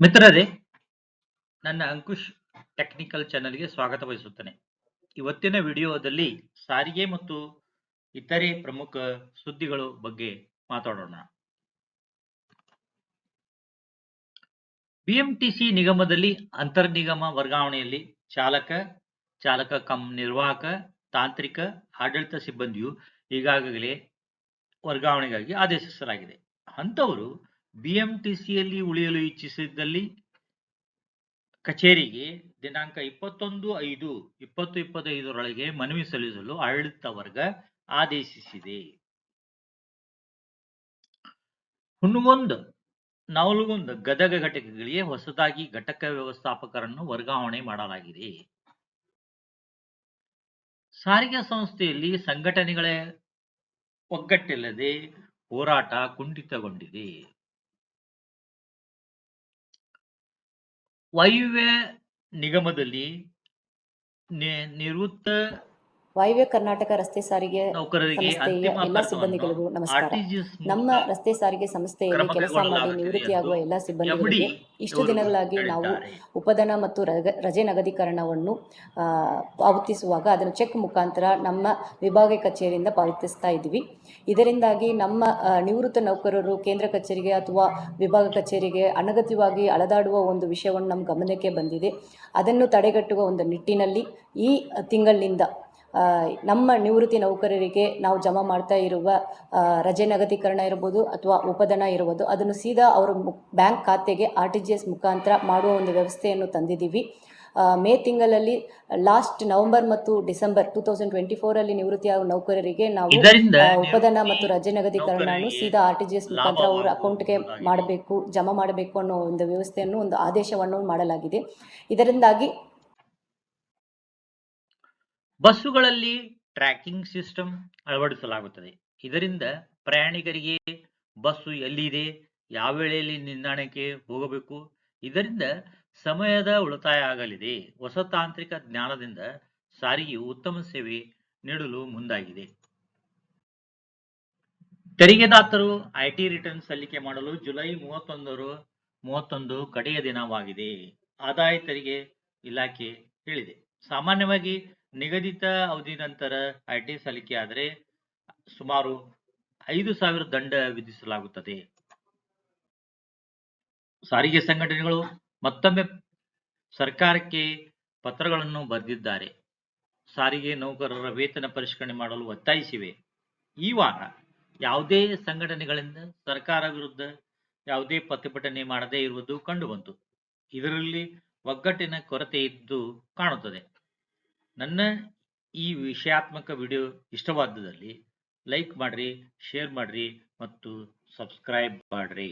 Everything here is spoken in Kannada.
ಮಿತ್ರರೇ, ನನ್ನ ಅಂಕುಶ್ ಟೆಕ್ನಿಕಲ್ ಚಾನೆಲ್ಗೆ ಸ್ವಾಗತ ಬಯಸುತ್ತೇನೆ ಇವತ್ತಿನ ವಿಡಿಯೋದಲ್ಲಿ ಸಾರಿಗೆ ಮತ್ತು ಇತರೆ ಪ್ರಮುಖ ಸುದ್ದಿಗಳು ಬಗ್ಗೆ ಮಾತಾಡೋಣ. ಬಿಎಂಟಿಸಿ ನಿಗಮದಲ್ಲಿ ಅಂತರ್ ನಿಗಮ ವರ್ಗಾವಣೆಯಲ್ಲಿ ಚಾಲಕ ಚಾಲಕ ಕಂ ನಿರ್ವಾಹಕ, ತಾಂತ್ರಿಕ, ಆಡಳಿತ ಸಿಬ್ಬಂದಿಯು ಈಗಾಗಲೇ ವರ್ಗಾವಣೆಗಾಗಿ ಆದೇಶಿಸಲಾಗಿದೆ. ಅಂತವರು ಬಿಎಂಟಿಸಿಯಲ್ಲಿ ಉಳಿಯಲು ಇಚ್ಛಿಸಿದ್ದಲ್ಲಿ ಕಚೇರಿಗೆ ದಿನಾಂಕ ಇಪ್ಪತ್ತೊಂದು ಐದು, ಇಪ್ಪತ್ತು ಇಪ್ಪತ್ತೈದರೊಳಗೆ ಮನವಿ ಸಲ್ಲಿಸಲು ಆಡಳಿತ ವರ್ಗ ಆದೇಶಿಸಿದೆ. ಹುಣ್ಣುಗೊಂದ್ ನವಲಗುಂದ್ ಗದಗ ಘಟಕಗಳಿಗೆ ಹೊಸದಾಗಿ ಘಟಕ ವ್ಯವಸ್ಥಾಪಕರನ್ನು ವರ್ಗಾವಣೆ ಮಾಡಲಾಗಿದೆ. ಸಾರಿಗೆ ಸಂಸ್ಥೆಯಲ್ಲಿ ಸಂಘಟನೆಗಳ ಒಗ್ಗಟ್ಟಿಲ್ಲದೆ ಹೋರಾಟ ಕುಂಠಿತಗೊಂಡಿದೆ. ವಾಯುವ್ಯ ನಿಗಮದಲ್ಲಿ ನಿವೃತ್ತ ವಾಯುವ್ಯ ಕರ್ನಾಟಕ ರಸ್ತೆ ಸಾರಿಗೆ ಸಂಸ್ಥೆಯ ಎಲ್ಲ ಸಿಬ್ಬಂದಿಗಳಿಗೂ ನಮಸ್ಕಾರ. ನಮ್ಮ ರಸ್ತೆ ಸಾರಿಗೆ ಸಂಸ್ಥೆಯಲ್ಲಿ ಕೆಲಸ ಮಾಡಿ ನಿವೃತ್ತಿಯಾಗುವ ಎಲ್ಲ ಸಿಬ್ಬಂದಿಗಳಿಗೆ ಇಷ್ಟು ದಿನಗಳಾಗಿ ನಾವು ಉಪಧನ ಮತ್ತು ರಜೆ ನಗದೀಕರಣವನ್ನು ಪಾವತಿಸುವಾಗ ಅದನ್ನು ಚೆಕ್ ಮುಖಾಂತರ ನಮ್ಮ ವಿಭಾಗೀಯ ಕಚೇರಿಯಿಂದ ಪಾವತಿಸ್ತಾ ಇದ್ವಿ ಇದರಿಂದಾಗಿ ನಮ್ಮ ನಿವೃತ್ತ ನೌಕರರು ಕೇಂದ್ರ ಕಚೇರಿಗೆ ಅಥವಾ ವಿಭಾಗ ಕಚೇರಿಗೆ ಅನಗತ್ಯವಾಗಿ ಅಳದಾಡುವ ಒಂದು ವಿಷಯವನ್ನು ನಮ್ಮ ಗಮನಕ್ಕೆ ಬಂದಿದೆ. ಅದನ್ನು ತಡೆಗಟ್ಟುವ ಒಂದು ನಿಟ್ಟಿನಲ್ಲಿ ಈ ತಿಂಗಳಿನಿಂದ ನಮ್ಮ ನಿವೃತ್ತಿ ನೌಕರರಿಗೆ ನಾವು ಜಮಾ ಮಾಡ್ತಾ ಇರುವ ರಜೆ ನಗದೀಕರಣ ಇರ್ಬೋದು ಅಥವಾ ಉಪಧನ ಇರ್ಬೋದು ಅದನ್ನು ಸೀದಾ ಅವರ ಬ್ಯಾಂಕ್ ಖಾತೆಗೆ ಆರ್ ಟಿ ಜಿ ಎಸ್ ಮುಖಾಂತರ ಮಾಡುವ ಒಂದು ವ್ಯವಸ್ಥೆಯನ್ನು ತಂದಿದ್ದೀವಿ. ಮೇ ತಿಂಗಳಲ್ಲಿ ಲಾಸ್ಟ್ ನವೆಂಬರ್ ಮತ್ತು December two thousand twenty four ಅಲ್ಲಿ ನಿವೃತ್ತಿಯಾಗುವ ನೌಕರರಿಗೆ ನಾವು ಉಪಧನ ಮತ್ತು ರಜೆ ನಗದೀಕರಣವನ್ನು ಸೀದಾ ಆರ್ ಟಿ ಜಿ ಎಸ್ ಮುಖಾಂತರ ಅವರ ಅಕೌಂಟ್ಗೆ ಮಾಡಬೇಕು ಜಮಾ ಮಾಡಬೇಕು ಅನ್ನೋ ಒಂದು ವ್ಯವಸ್ಥೆಯನ್ನು ಒಂದು ಆದೇಶವನ್ನು ಮಾಡಲಾಗಿದೆ. ಇದರಿಂದಾಗಿ ಬಸ್ಸುಗಳಲ್ಲಿ ಟ್ರ್ಯಾಕಿಂಗ್ ಸಿಸ್ಟಮ್ ಅಳವಡಿಸಲಾಗುತ್ತದೆ. ಇದರಿಂದ ಪ್ರಯಾಣಿಕರಿಗೆ ಬಸ್ಸು ಎಲ್ಲಿದೆ, ಯಾವ ವೇಳೆಯಲ್ಲಿ ನಿಲ್ದಾಣಕ್ಕೆ ಹೋಗಬೇಕು, ಇದರಿಂದ ಸಮಯದ ಉಳಿತಾಯ ಆಗಲಿದೆ. ಹೊಸ ತಾಂತ್ರಿಕ ಜ್ಞಾನದಿಂದ ಸಾರಿಗೆ ಉತ್ತಮ ಸೇವೆ ನೀಡಲು ಮುಂದಾಗಿದೆ. ತೆರಿಗೆದಾತರು ಐಟಿ ರಿಟರ್ನ್ ಸಲ್ಲಿಕೆ ಮಾಡಲು ಜುಲೈ ಮೂವತ್ತೊಂದರು ಮೂವತ್ತೊಂದು ಕಡೆಯ ದಿನವಾಗಿದೆ. ಆದಾಯ ತೆರಿಗೆ ಇಲಾಖೆ ಹೇಳಿದೆ. ಸಾಮಾನ್ಯವಾಗಿ ನಿಗದಿತ ಅವಧಿ ನಂತರ ಐಟಿ ಸಲ್ಲಿಕೆ ಆದರೆ ಸುಮಾರು ಐದು ಸಾವಿರ ದಂಡ ವಿಧಿಸಲಾಗುತ್ತದೆ. ಸಾರಿಗೆ ಸಂಘಟನೆಗಳು ಮತ್ತೊಮ್ಮೆ ಸರ್ಕಾರಕ್ಕೆ ಪತ್ರಗಳನ್ನು ಬರೆದಿದ್ದಾರೆ. ಸಾರಿಗೆ ನೌಕರರ ವೇತನ ಪರಿಷ್ಕರಣೆ ಮಾಡಲು ಒತ್ತಾಯಿಸಿವೆ. ಈ ವಾರ ಯಾವುದೇ ಸಂಘಟನೆಗಳಿಂದ ಸರ್ಕಾರ ವಿರುದ್ಧ ಯಾವುದೇ ಪ್ರತಿಭಟನೆ ಮಾಡದೇ ಇರುವುದು ಕಂಡುಬಂತು. ಇದರಲ್ಲಿ ಒಗ್ಗಟ್ಟಿನ ಕೊರತೆ ಇದ್ದು ಕಾಣುತ್ತದೆ. ನನ್ನ ಈ ವಿಷಯಾತ್ಮಕ ವಿಡಿಯೋ ಇಷ್ಟವಾದದಲ್ಲಿ ಲೈಕ್ ಮಾಡ್ರಿ ಶೇರ್ ಮಾಡ್ರಿ ಮತ್ತು ಸಬ್ಸ್ಕ್ರೈಬ್ ಮಾಡ್ರಿ.